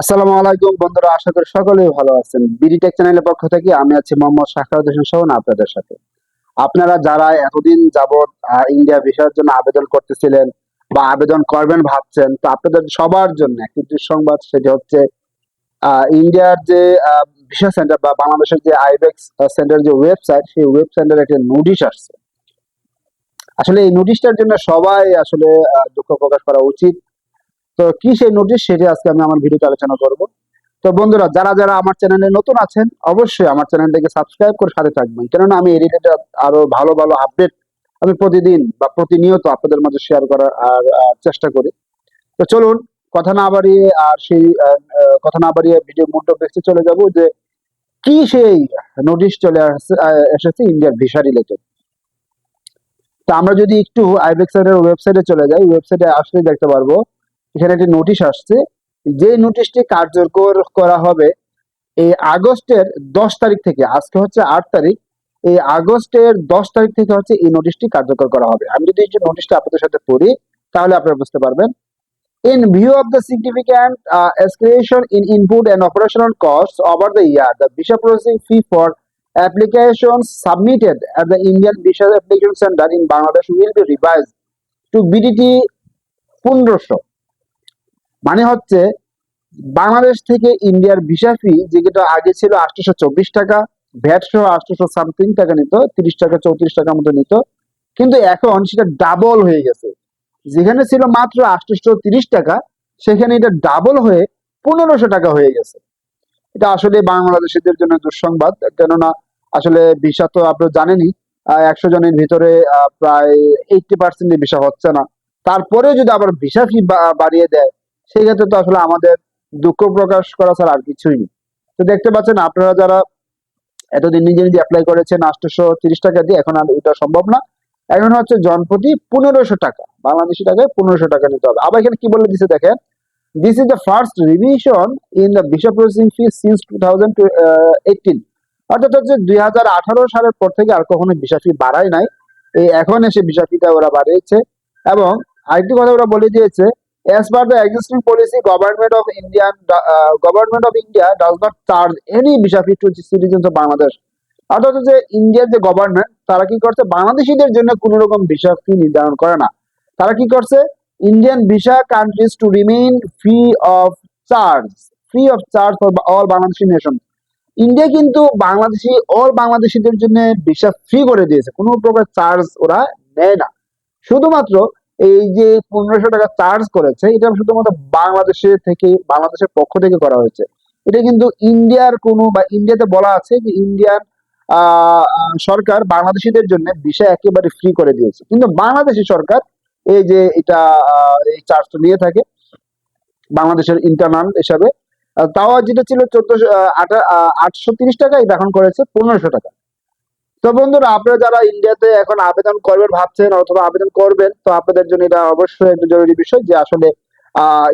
আসসালামু আলাইকুম বন্ধুরা, আশা করি সকলেই ভালো আছেন। বিডি টেক চ্যানেলের পক্ষ থেকে আমি আছি মোহাম্মদ শাখাউদ হোসেন সোহন আপনাদের সাথে। আপনারা যারা এতদিন যাবৎ ইন্ডিয়া ভিসার জন্য আবেদন করতেছিলেন বা আবেদন করবেন ভাবছেন, তো আপনাদের সবার জন্য একটি দুঃসংবাদ, সেটি হচ্ছে ইন্ডিয়ার যে ভিসা সেন্টার বা বাংলাদেশের যে আইবেক্স সেন্টার যে ওয়েবসাইট সেই ওয়েবসাইটের একটা নোটিশ আসছে। আসলে এই নোটিশটার জন্য সবাই আসলে দুঃখ প্রকাশ করা উচিত। তো কি সেই নোটিশ সেটি আজকে আমি আমার ভিডিওতে আলোচনা করব। তো বন্ধুরা, যারা যারা আমার চ্যানেলে নতুন আছেন, অবশ্যই আমার চ্যানেলটাকে সাবস্ক্রাইব করে সাথে থাকবেন। কেননা আমি এই রিলেটেড আরও ভালো ভালো আপডেট আমি প্রতিদিন বা প্রতিনিয়ত আপনাদের মাঝে শেয়ার করার, আর চেষ্টা করি। তো চলুন, কথা না বাড়িয়ে আর সেই কথা না বাড়িয়ে ভিডিও মূল টপিকসে চলে যাব যে, কি সেই নোটিশ চলে এসেছে ইন্ডিয়ার ভিসা রিলেটেড তো আমরা যদি একটু আইবেক্স এর ওয়েবসাইটে চলে যাই ওয়েবসাইটে আসলে দেখতে পারব এখানে একটি নোটিশ আসছে যে নোটিশটি কার্যকর করা হবে এই আগস্টের দশ তারিখ থেকে, আজকে হচ্ছে আট তারিখ, এই আগস্টের দশ তারিখ থেকে হচ্ছে এই নোটিশটি কার্যকর করা হবে। আমি যদি এই নোটিশটা আপনাদের সাথে পড়ি, তাহলে আপনারা বুঝতে পারবেন। In view of the significant escalation in input and operational cost over the year the visa processing fee for application submitted at the Indian visa application centre in Bangladesh will be revise to BDT পনেরোশো মানে হচ্ছে বাংলাদেশ থেকে ইন্ডিয়ার visa ফি যেটা আগে ছিল আটশোশো চব্বিশ টাকা ভ্যাট সহ আটশোশো সামথিং টাকা নিত, তিরিশ টাকা, চৌত্রিশ টাকার মতো নিত। কিন্তু এখন সেটা ডাবল হয়ে গেছে। যেখানে ছিল মাত্র আটশোশো তিরিশ টাকা, সেখানে এটা ডাবল হয়ে পনেরোশো টাকা হয়ে গেছে। এটা আসলে বাংলাদেশিদের জন্য দুঃসংবাদ, কেননা আসলে ভিসা তো আপনারা জানেনই একশো জনের ভিতরে প্রায় এইটটি পার্সেন্ট ভিসা হচ্ছে না। তারপরেও যদি আবার ভিসা ফি বাড়িয়ে দেয় সেক্ষেত্রে তো আসলে আমাদের দুঃখ প্রকাশ করা ছাড়া আর কিছুই নেই। তো দেখতে পাচ্ছেন আপনারা যারা এতদিন নিজে নিজে অ্যাপ্লাই করেছেন আটশোশো তিরিশ টাকা দিয়ে, এখন আর ওইটা সম্ভব না। এখন হচ্ছে জনপ্রতি পনেরোশো টাকা, বাংলাদেশি টাকায় পনেরোশো টাকা নিতে হবে। আবার এখানে কি বলে দিছে দেখেন? This is the first revision in the visa processing fee since two thousand eighteen অর্থাৎ হচ্ছে দুই হাজার আঠারো সালের পর থেকে আর কখনো ভিসা ফি বাড়ায় নাই। এই এখন এসে ভিসা ফিটা ওরা বাড়িয়েছে এবং আরেকটি কথা ওরা বলে দিয়েছে as per the existing policy government of indian uh, government of india does not charge any visa fee to citizens of bangladesh. অর্থাৎ যে ইন্ডিয়ার যে গভর্নমেন্ট তারা কি করছে? বাংলাদেশিদের জন্য কোনো রকম ভিসা ফি নির্ধারণ করে না। তারা কি করছে? Indian visa countries to remain free of charge free of charge for all Bangladeshi nation India কিন্তু বাংলাদেশি অল বাংলাদেশিদের জন্য ভিসা ফ্রি করে দিয়েছে। কোনো প্রকার চার্জ ওরা নেয় না। শুধুমাত্র এই যে পনেরোশো টাকা চার্জ করেছে এটা শুধুমাত্র বাংলাদেশের থেকে বাংলাদেশের পক্ষ থেকে করা হয়েছে। এটা কিন্তু ইন্ডিয়ার কোনো বা ইন্ডিয়াতে বলা আছে যে আহ, সরকার বাংলাদেশিদের জন্য ভিসা একেবারে ফ্রি করে দিয়েছে। কিন্তু বাংলাদেশি সরকার এই যে এটা এই চার্জটা নিয়ে থাকে বাংলাদেশের ইন্টারনাল হিসাবে তাও যেটা ছিল চোদ্দশো আটশো তিরিশ টাকা এখন করেছে পনেরোশো টাকা। তো বন্ধুরা, আপনারা যারা ইন্ডিয়াতে এখন আবেদন করবেন ভাবছেন অথবা আবেদন করবেন, তো আপনাদের জন্য এটা অবশ্যই একটা জরুরি বিষয় যে আসলে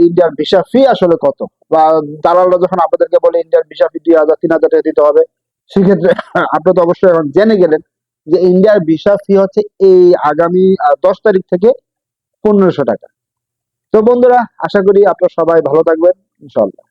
ইন্ডিয়ার ভিসা ফি আসলে কত? বা দালালরা যখন আপনাদেরকে বলে ইন্ডিয়ার ভিসা ফি দুই হাজার, তিন হাজার টাকা দিতে হবে, সেক্ষেত্রে আপনারা তো অবশ্যই এখন জেনে গেলেন যে ইন্ডিয়ার ভিসা ফি হচ্ছে এই আগামী দশ তারিখ থেকে পনেরোশো টাকা। তো বন্ধুরা, আশা করি আপনারা সবাই ভালো থাকবেন ইনশাল্লাহ